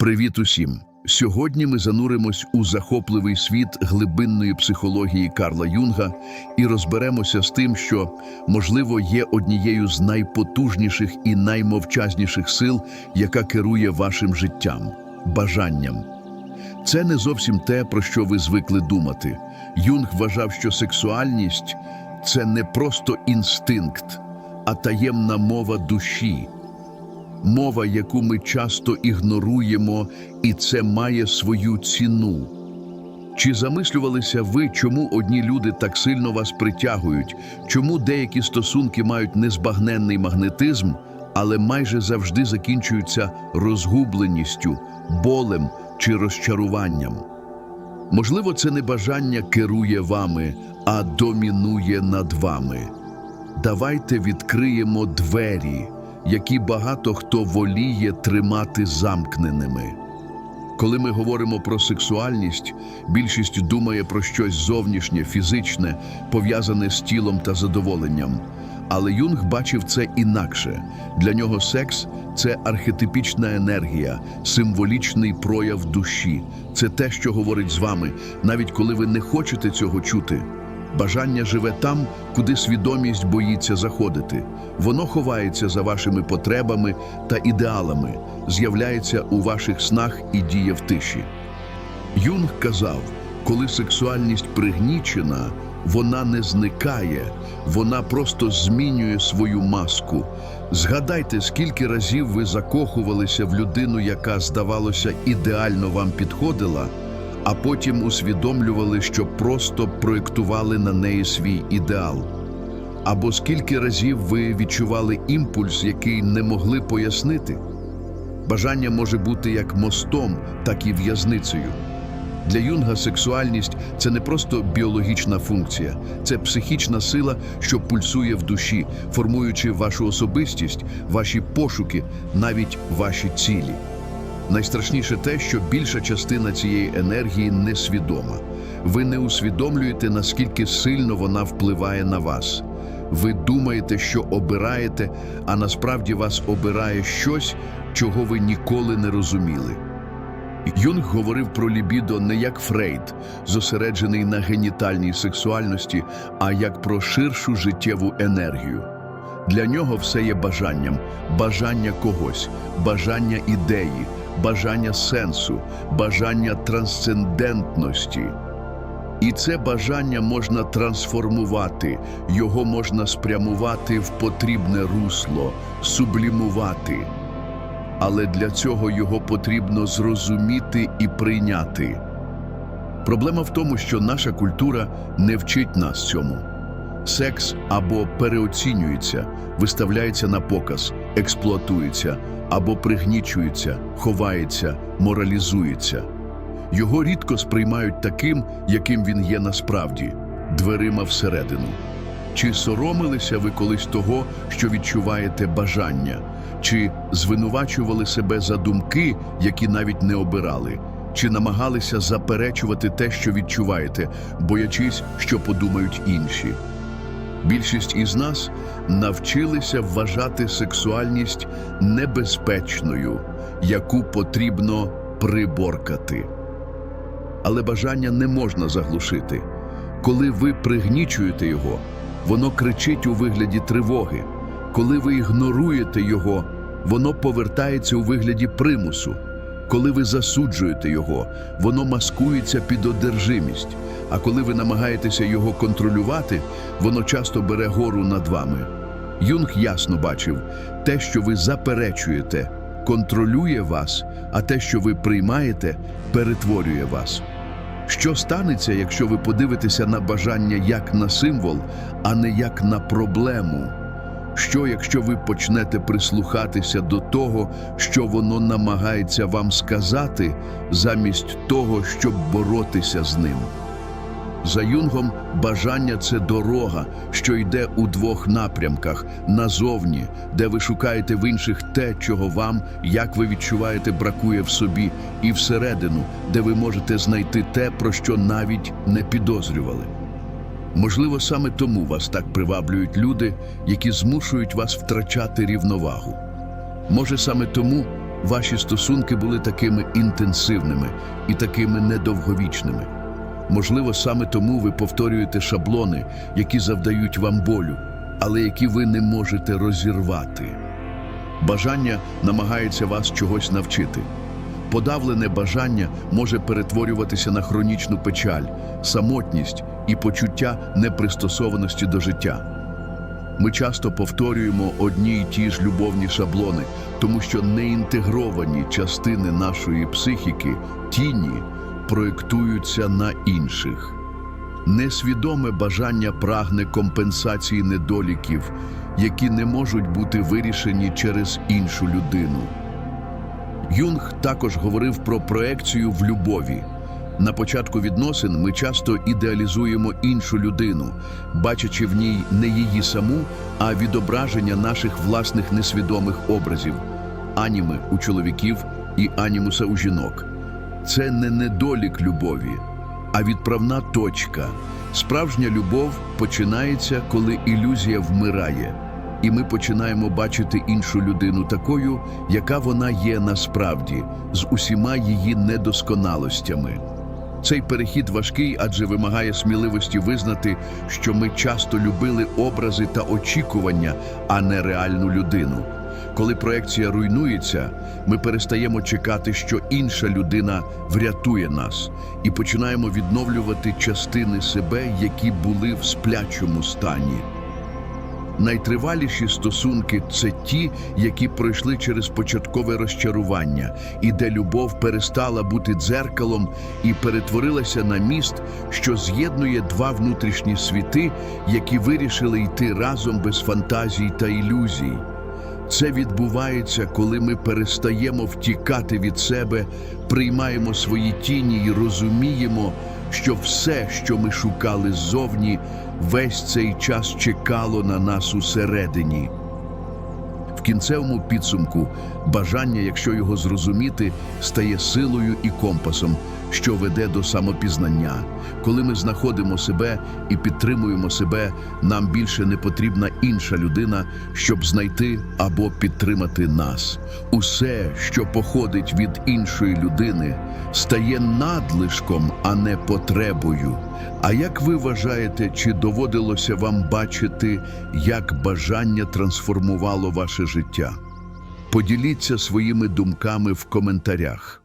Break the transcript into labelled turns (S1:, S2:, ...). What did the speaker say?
S1: Привіт усім! Сьогодні ми зануримось у захопливий світ глибинної психології Карла Юнга і розберемося з тим, що, можливо, є однією з найпотужніших і наймовчазніших сил, яка керує вашим життям бажанням. Це не зовсім те, про що ви звикли думати. Юнг вважав, що сексуальність це не просто інстинкт, а таємна мова душі. Мова, яку ми часто ігноруємо, і це має свою ціну. Чи замислювалися ви, чому одні люди так сильно вас притягують, чому деякі стосунки мають незбагненний магнетизм, але майже завжди закінчуються розгубленістю, болем чи розчаруванням? Можливо, це не бажання керує вами, а домінує над вами. Давайте відкриємо двері, які багато хто воліє тримати замкненими. Коли ми говоримо про сексуальність, більшість думає про щось зовнішнє, фізичне, пов'язане з тілом та задоволенням. Але Юнг бачив це інакше. Для нього секс це архетипічна енергія, символічний прояв душі. Це те, що говорить з вами, навіть коли ви не хочете цього чути. Бажання живе там, куди свідомість боїться заходити. Воно ховається за вашими потребами та ідеалами, з'являється у ваших снах і діє в тиші. Юнг казав, коли сексуальність пригнічена, вона не зникає, вона просто змінює свою маску. Згадайте, скільки разів ви закохувалися в людину, яка, здавалося, ідеально вам підходила, а потім усвідомлювали, що просто проєктували на неї свій ідеал. Або скільки разів ви відчували імпульс, який не могли пояснити. Бажання може бути як мостом, так і в'язницею. Для Юнга сексуальність це не просто біологічна функція, це психічна сила, що пульсує в душі, формуючи вашу особистість, ваші пошуки, навіть ваші цілі. Найстрашніше те, що більша частина цієї енергії несвідома. Ви не усвідомлюєте, наскільки сильно вона впливає на вас. Ви думаєте, що обираєте, а насправді вас обирає щось, чого ви ніколи не розуміли. Юнг говорив про лібідо не як Фрейд, зосереджений на генітальній сексуальності, а як про ширшу життєву енергію. Для нього все є бажанням, бажання когось, бажання ідеї, бажання сенсу, бажання трансцендентності. І це бажання можна трансформувати, його можна спрямувати в потрібне русло, сублімувати. Але для цього його потрібно зрозуміти і прийняти. Проблема в тому, що наша культура не вчить нас цьому. Секс або переоцінюється, виставляється на показ, експлуатується, або пригнічується, ховається, моралізується. Його рідко сприймають таким, яким він є насправді дверима всередину. Чи соромилися ви колись того, що відчуваєте бажання? Чи звинувачували себе за думки, які навіть не обирали? Чи намагалися заперечувати те, що відчуваєте, боячись, що подумають інші? Більшість із нас навчилися вважати сексуальність небезпечною, яку потрібно приборкати. Але бажання не можна заглушити. Коли ви пригнічуєте його, воно кричить у вигляді тривоги. Коли ви ігноруєте його, воно повертається у вигляді примусу. Коли ви засуджуєте його, воно маскується під одержимість. А коли ви намагаєтеся його контролювати, воно часто бере гору над вами. Юнг ясно бачив, те, що ви заперечуєте, контролює вас, а те, що ви приймаєте, перетворює вас. Що станеться, якщо ви подивитеся на бажання як на символ, а не як на проблему? Що, якщо ви почнете прислухатися до того, що воно намагається вам сказати, замість того, щоб боротися з ним? За Юнгом, бажання це дорога, що йде у двох напрямках назовні, де ви шукаєте в інших те, чого вам, як ви відчуваєте, бракує в собі, і всередину, де ви можете знайти те, про що навіть не підозрювали. Можливо, саме тому вас так приваблюють люди, які змушують вас втрачати рівновагу. Може, саме тому, ваші стосунки були такими інтенсивними і такими недовговічними. Можливо, саме тому ви повторюєте шаблони, які завдають вам болю, але які ви не можете розірвати. Бажання намагається вас чогось навчити. Подавлене бажання може перетворюватися на хронічну печаль, самотність і почуття непристосованості до життя. Ми часто повторюємо одні й ті ж любовні шаблони, тому що неінтегровані частини нашої психіки, тіні, проєктуються на інших. Несвідоме бажання прагне компенсації недоліків, які не можуть бути вирішені через іншу людину. Юнг також говорив про проекцію в любові. На початку відносин ми часто ідеалізуємо іншу людину, бачачи в ній не її саму, а відображення наших власних несвідомих образів, аніми у чоловіків і анімуса у жінок. Це не недолік любові, а відправна точка. Справжня любов починається, коли ілюзія вмирає, і ми починаємо бачити іншу людину такою, яка вона є насправді, з усіма її недосконалостями. Цей перехід важкий, адже вимагає сміливості визнати, що ми часто любили образи та очікування, а не реальну людину. Коли проекція руйнується, ми перестаємо чекати, що інша людина врятує нас, і починаємо відновлювати частини себе, які були в сплячому стані. Найтриваліші стосунки це ті, які пройшли через початкове розчарування, і де любов перестала бути дзеркалом і перетворилася на міст, що з'єднує два внутрішні світи, які вирішили йти разом без фантазій та ілюзій. Це відбувається, коли ми перестаємо втікати від себе, приймаємо свої тіні і розуміємо, що все, що ми шукали ззовні, весь цей час чекало на нас усередині. В кінцевому підсумку бажання, якщо його зрозуміти, стає силою і компасом, що веде до самопізнання. Коли ми знаходимо себе і підтримуємо себе, нам більше не потрібна інша людина, щоб знайти або підтримати нас. Усе, що походить від іншої людини, стає надлишком, а не потребою. А як ви вважаєте, чи доводилося вам бачити, як бажання трансформувало ваше життя? Поділіться своїми думками в коментарях.